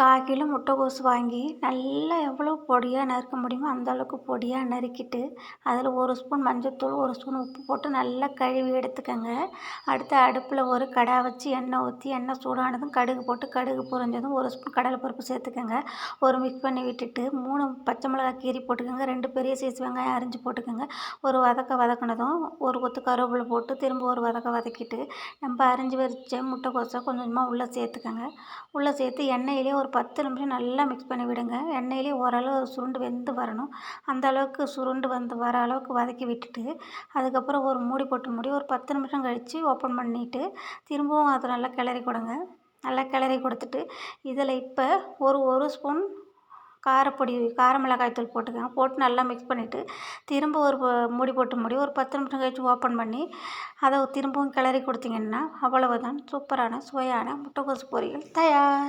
கால் kilo முட்டைக்கோஸ் வாங்கி நல்லா எவ்வளோ பொடியாக நறுக்க முடியுமோ அந்த அளவுக்கு பொடியாக நறுக்கிட்டு அதில் ஒரு ஸ்பூன் மஞ்சள்தூள் ஒரு ஸ்பூன் உப்பு போட்டு நல்லா கழுவி எடுத்துக்கோங்க. அடுத்து அடுப்பில் ஒரு கடா வச்சு எண்ணெய் ஊற்றி எண்ணெய் சூடானதும் கடுகு போட்டு கடுகு பொரிஞ்சதும் ஒரு ஸ்பூன் கடலைப்பருப்பு சேர்த்துக்கோங்க. ஒரு மிக்ஸ் பண்ணி விட்டுட்டு மூணு பச்சை மிளகாய் கீரி போட்டுக்கோங்க. ரெண்டு பெரிய சைஸ் வெங்காயம் அரிஞ்சு போட்டுக்கோங்க. ஒரு வதக்க வதக்கினதும் ஒரு கொத்து கருவேப்பிலை போட்டு திரும்ப ஒரு வதக்க வதக்கிட்டு நம்ம அரிஞ்சு வரிச்ச முட்டைக்கோசை கொஞ்சம் கொஞ்சமாக உள்ளே சேர்த்துக்கோங்க. உள்ளே சேர்த்து எண்ணெயிலே ஒரு பத்து நிமிஷம் நல்லா மிக்ஸ் பண்ணி விடுங்க. எண்ணெயிலே ஓரளவு சுருண்டு வெந்து வரணும். அந்த அளவுக்கு சுருண்டு வந்து வர அளவுக்கு வதக்கி விட்டுட்டு அதுக்கப்புறம் ஒரு மூடி போட்டு மூடி ஒரு பத்து நிமிஷம் கழித்து ஓப்பன் பண்ணிவிட்டு திரும்பவும் அதை நல்லா கிளறி கொடுங்க. நல்லா கிளறி கொடுத்துட்டு இதில் இப்போ ஒரு ஒரு ஸ்பூன் காரப்பொடி கார மிளகாய் தூள் போட்டுக்கோங்க. போட்டு நல்லா மிக்ஸ் பண்ணிவிட்டு திரும்ப ஒரு மூடி போட்டு மூடி ஒரு பத்து நிமிஷம் கழித்து ஓப்பன் பண்ணி அதை திரும்பவும் கிளறி கொடுத்தீங்கன்னா அவ்வளவுதான். சூப்பரான சுவையான முட்டைக்கோசு பொரியல் தயார்.